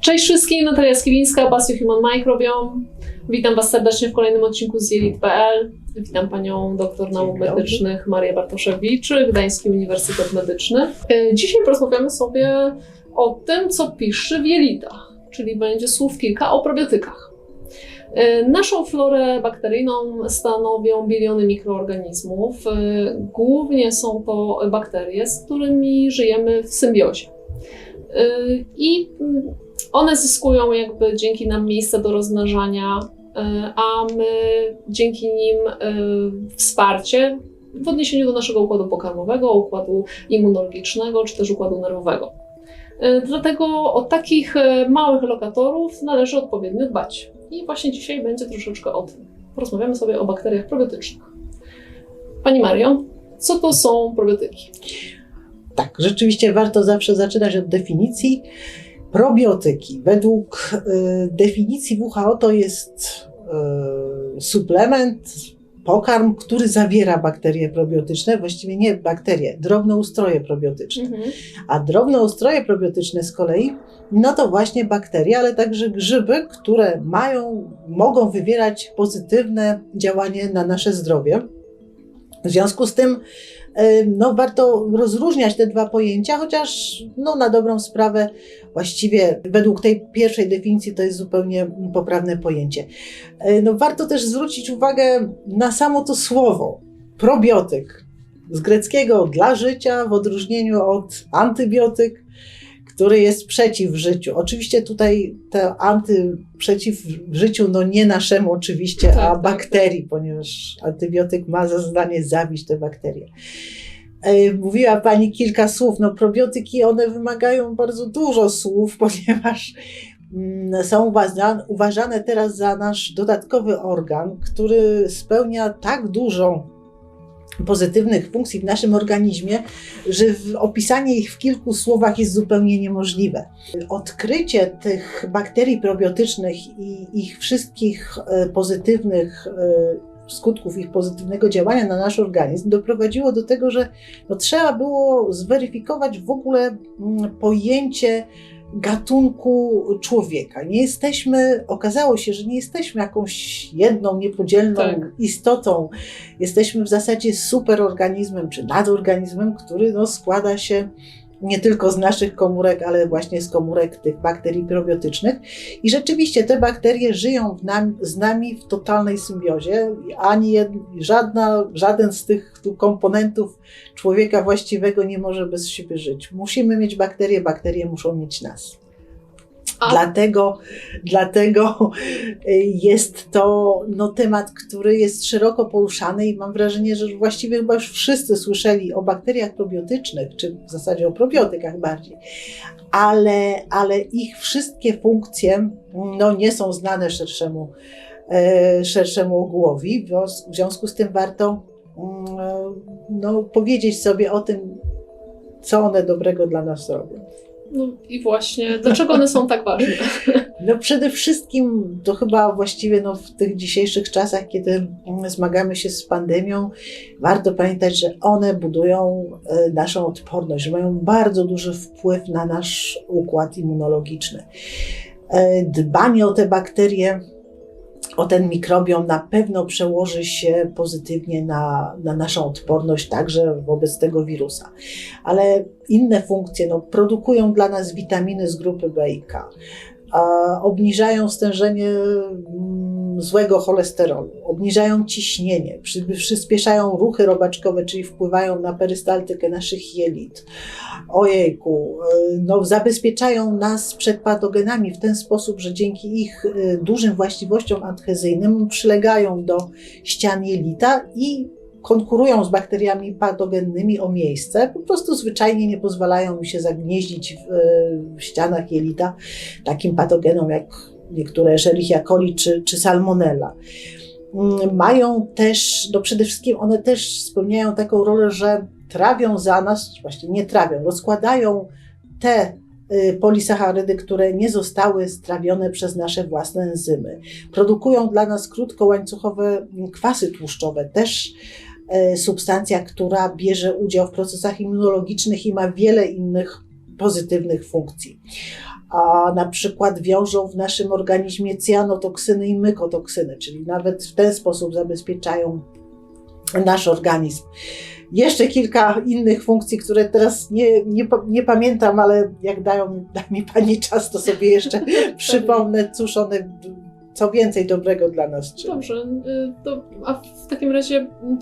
Cześć wszystkim, Natalia Skiwińska, Pasjo Human Microbiome. Witam Was serdecznie w kolejnym odcinku z Jelit.pl. Witam Panią doktor nauk medycznych Marię Bartoszewicz, Gdański Uniwersytet Medyczny. E, Dzisiaj porozmawiamy sobie o tym, co pisze w jelitach, czyli będzie słów kilka o probiotykach. E, Naszą florę bakteryjną stanowią biliony mikroorganizmów. E, Głównie są to bakterie, z którymi żyjemy w symbiozie. E, I one zyskują jakby dzięki nam miejsce do rozmnażania, a my dzięki nim wsparcie w odniesieniu do naszego układu pokarmowego, układu immunologicznego czy też układu nerwowego. Dlatego o takich małych lokatorów należy odpowiednio dbać. I właśnie dzisiaj będzie troszeczkę o tym. Porozmawiamy sobie o bakteriach probiotycznych. Pani Mario, co to są probiotyki? Tak, rzeczywiście warto zawsze zaczynać od definicji. Probiotyki. Według y, definicji WHO to jest y, suplement, pokarm, który zawiera bakterie probiotyczne, właściwie nie bakterie, drobnoustroje probiotyczne. A drobnoustroje probiotyczne z kolei, no to właśnie bakterie, ale także grzyby, które mają, mogą wywierać pozytywne działanie na nasze zdrowie. W związku z tym e, no, warto rozróżniać te dwa pojęcia, chociaż no, na dobrą sprawę właściwie według tej pierwszej definicji to jest zupełnie poprawne pojęcie. E, No, warto też zwrócić uwagę na samo to słowo probiotyk z greckiego dla życia, w odróżnieniu od antybiotyk, który jest przeciw życiu. Oczywiście tutaj te anty przeciw życiu, no nie naszemu oczywiście, Tak, a tak, bakterii, ponieważ antybiotyk ma za zadanie zabić te bakterie. E, Mówiła Pani kilka słów. No, probiotyki one wymagają bardzo dużo słów, ponieważ mm, są uważane, uważane teraz za nasz dodatkowy organ, który spełnia tak dużo pozytywnych funkcji w naszym organizmie, że opisanie ich w kilku słowach jest zupełnie niemożliwe. Odkrycie tych bakterii probiotycznych i ich wszystkich e, pozytywnych e, skutków ich pozytywnego działania na nasz organizm doprowadziło do tego, że no, trzeba było zweryfikować w ogóle mm, pojęcie gatunku człowieka. Nie jesteśmy, okazało się, że nie jesteśmy jakąś jedną, niepodzielną Tak. istotą. Jesteśmy w zasadzie superorganizmem czy nadorganizmem, który no, składa się nie tylko z naszych komórek, ale właśnie z komórek tych bakterii probiotycznych. I rzeczywiście te bakterie żyją nam, z nami w totalnej symbiozie. Ani jed, żadna, żaden z tych tu komponentów człowieka właściwego nie może bez siebie żyć. Musimy mieć bakterie, bakterie muszą mieć nas. Dlatego, dlatego y, jest to no, temat, który jest szeroko poruszany i mam wrażenie, że właściwie chyba już wszyscy słyszeli o bakteriach probiotycznych, czy w zasadzie o probiotykach bardziej, ale, ale ich wszystkie funkcje no, nie są znane szerszemu, e, szerszemu ogółowi. W związku- z tym warto mm, no, powiedzieć sobie o tym, co one dobrego dla nas robią. No i właśnie, dlaczego one są tak ważne? No przede wszystkim to chyba właściwie no, w tych dzisiejszych czasach, kiedy zmagamy się z pandemią, warto pamiętać, że one budują e, naszą odporność, że mają bardzo duży wpływ na nasz układ immunologiczny. E, Dbanie o te bakterie, o ten mikrobiom na pewno przełoży się pozytywnie na, na naszą odporność także wobec tego wirusa. Ale inne funkcje no, produkują dla nas witaminy z grupy B i K obniżają stężenie mm, złego cholesterolu, obniżają ciśnienie, przy- przyspieszają ruchy robaczkowe, czyli wpływają na perystaltykę naszych jelit. Ojejku, y, no, zabezpieczają nas przed patogenami w ten sposób, że dzięki ich y, dużym właściwościom adhezyjnym przylegają do ścian jelita i konkurują z bakteriami patogennymi o miejsce, po prostu zwyczajnie nie pozwalają im się zagnieździć w, y, w ścianach jelita takim patogenom jak niektóre Escherichia coli czy, czy Salmonella. Mm, Mają też, no przede wszystkim one też spełniają taką rolę, że trawią za nas, właśnie nie trawią, rozkładają te y, polisacharydy, które nie zostały strawione przez nasze własne enzymy. Produkują dla nas krótkołańcuchowe kwasy tłuszczowe, też e, substancja, która bierze udział w procesach immunologicznych i ma wiele innych pozytywnych funkcji. A na przykład wiążą w naszym organizmie cyjanotoksyny i mykotoksyny, czyli nawet w ten sposób zabezpieczają nasz organizm. Jeszcze kilka innych funkcji, które teraz nie, nie, nie pamiętam, ale jak dają, da mi Pani czas, to sobie jeszcze przypomnę, cóż one, co więcej dobrego dla nas czynią. Dobrze, y, to, a w takim razie mm,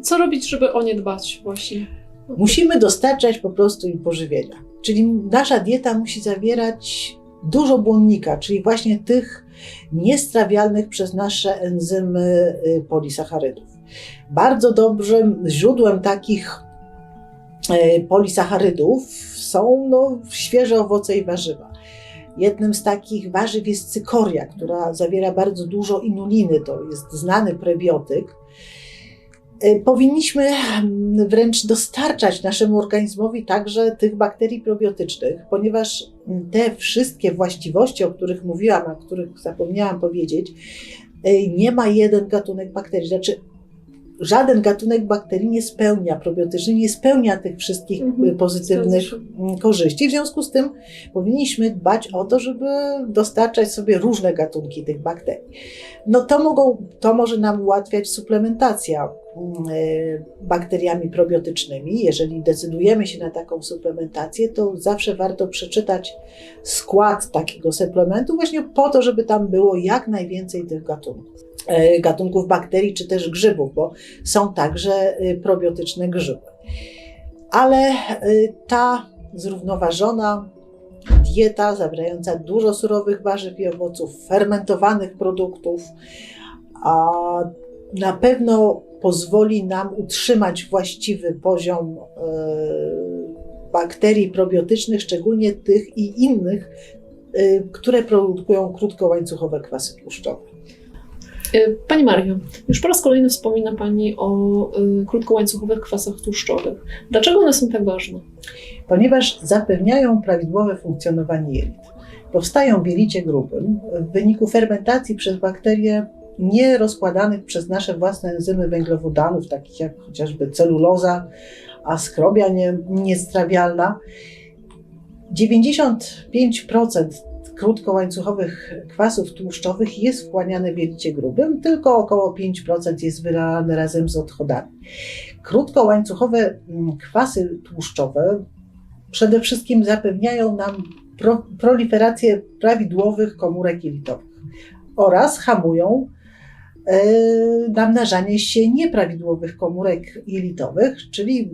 co robić, żeby o nie dbać właśnie? Musimy dostarczać po prostu im pożywienia. Czyli nasza dieta musi zawierać dużo błonnika, czyli właśnie tych niestrawialnych przez nasze enzymy y, polisacharydów. Bardzo dobrym źródłem takich y, polisacharydów są no, świeże owoce i warzywa. Jednym z takich warzyw jest cykoria, która zawiera bardzo dużo inuliny. To jest znany prebiotyk. Y, Powinniśmy mm, wręcz dostarczać naszemu organizmowi także tych bakterii probiotycznych, ponieważ te wszystkie właściwości, o których mówiłam, a o których zapomniałam powiedzieć, y, nie ma jeden gatunek bakterii. Znaczy, żaden gatunek bakterii nie spełnia probiotyczny, nie spełnia tych wszystkich Mhm, y, pozytywnych mm, korzyści. W związku z tym powinniśmy dbać o to, żeby dostarczać sobie różne gatunki tych bakterii. No to, mogą, to może nam ułatwiać suplementacja mm, y, bakteriami probiotycznymi. Jeżeli decydujemy się na taką suplementację, to zawsze warto przeczytać skład takiego suplementu, właśnie po to, żeby tam było jak najwięcej tych gatunków. Y, Gatunków bakterii czy też grzybów, bo są także y, probiotyczne grzyby. Ale y, ta zrównoważona dieta zawierająca dużo surowych warzyw i owoców, fermentowanych produktów, a na pewno pozwoli nam utrzymać właściwy poziom e, bakterii probiotycznych, szczególnie tych i innych, e, które produkują krótkołańcuchowe kwasy tłuszczowe. Y, Pani Mario, już po raz kolejny wspomina Pani o y, krótkołańcuchowych kwasach tłuszczowych. Dlaczego one są tak ważne? ponieważ zapewniają prawidłowe funkcjonowanie jelit. Powstają w jelicie grubym w wyniku fermentacji przez bakterie nierozkładanych przez nasze własne enzymy węglowodanów, takich jak chociażby celuloza, askrobia nie, niestrawialna. 95% krótkołańcuchowych kwasów tłuszczowych jest wchłaniane w jelicie grubym, tylko około 5% jest wylane razem z odchodami. Krótkołańcuchowe mm, kwasy tłuszczowe przede wszystkim zapewniają nam pro, proliferację prawidłowych komórek jelitowych oraz hamują e, namnażanie się nieprawidłowych komórek jelitowych, czyli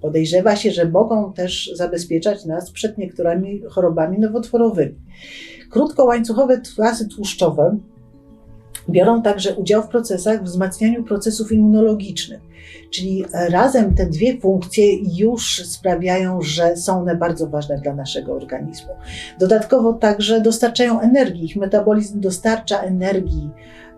podejrzewa się, że mogą też zabezpieczać nas przed niektórymi chorobami nowotworowymi. Krótkołańcuchowe kwasy tłuszczowe biorą także udział w procesach wzmacnianiu procesów immunologicznych. Czyli razem te dwie funkcje już sprawiają, że są one bardzo ważne dla naszego organizmu. Dodatkowo także dostarczają energii. Ich metabolizm dostarcza energii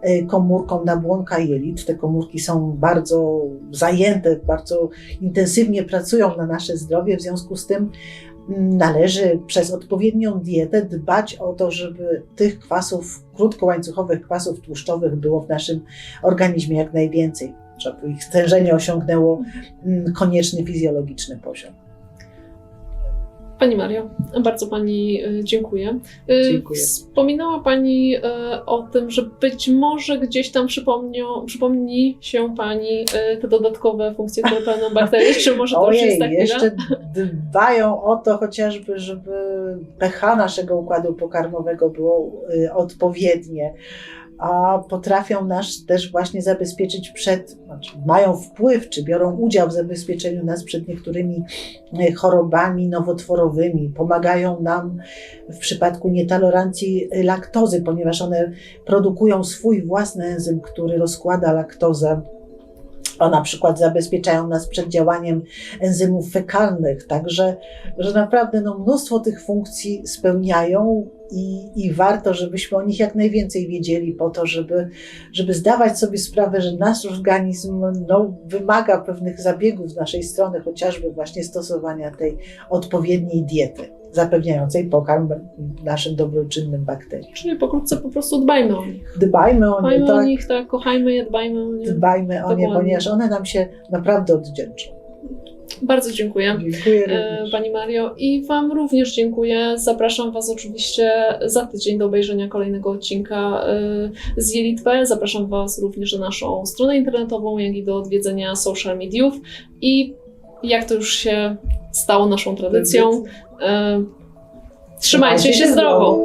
y, komórkom nabłonka jelit. Te komórki są bardzo zajęte, bardzo intensywnie pracują na nasze zdrowie, w związku z tym mm, należy przez odpowiednią dietę dbać o to, żeby tych kwasów, krótkołańcuchowych kwasów tłuszczowych było w naszym organizmie jak najwięcej, żeby ich stężenie osiągnęło mm, konieczny fizjologiczny poziom. Pani Mario, bardzo Pani y, dziękuję. Y, Dziękuję. Wspominała Pani y, o tym, że być może gdzieś tam przypomni się Pani te dodatkowe funkcje, które pełnią bakterie, czy może to już jest Ojej, tak jeszcze dbają o to chociażby, żeby pH naszego układu pokarmowego było y, odpowiednie, a potrafią nas też właśnie zabezpieczyć przed, znaczy mają wpływ, czy biorą udział w zabezpieczeniu nas przed niektórymi y, chorobami nowotworowymi, pomagają nam w przypadku nietolerancji laktozy, ponieważ one produkują swój własny enzym, który rozkłada laktozę. A na przykład zabezpieczają nas przed działaniem enzymów fekalnych, także że naprawdę no, mnóstwo tych funkcji spełniają i, i warto, żebyśmy o nich jak najwięcej wiedzieli, po to, żeby, żeby zdawać sobie sprawę, że nasz organizm no, wymaga pewnych zabiegów z naszej strony, chociażby właśnie stosowania tej odpowiedniej diety. Zapewniającej pokarm naszym dobroczynnym bakteriom. Czyli pokrótce po prostu dbajmy o nich. Dbajmy o nie, Dbajmy o tak, nich, tak, kochajmy je, dbajmy o nie. dbajmy o nie, ponieważ one nam się naprawdę odwdzięczą. Bardzo dziękuję. Dziękuję E, również. Pani Mario i Wam również dziękuję. Zapraszam Was oczywiście za tydzień do obejrzenia kolejnego odcinka e, z Jelit.pl. Zapraszam Was również na naszą stronę internetową, jak i do odwiedzenia social mediów. I jak to już się stało naszą tradycją, e, trzymajcie się zdrowo!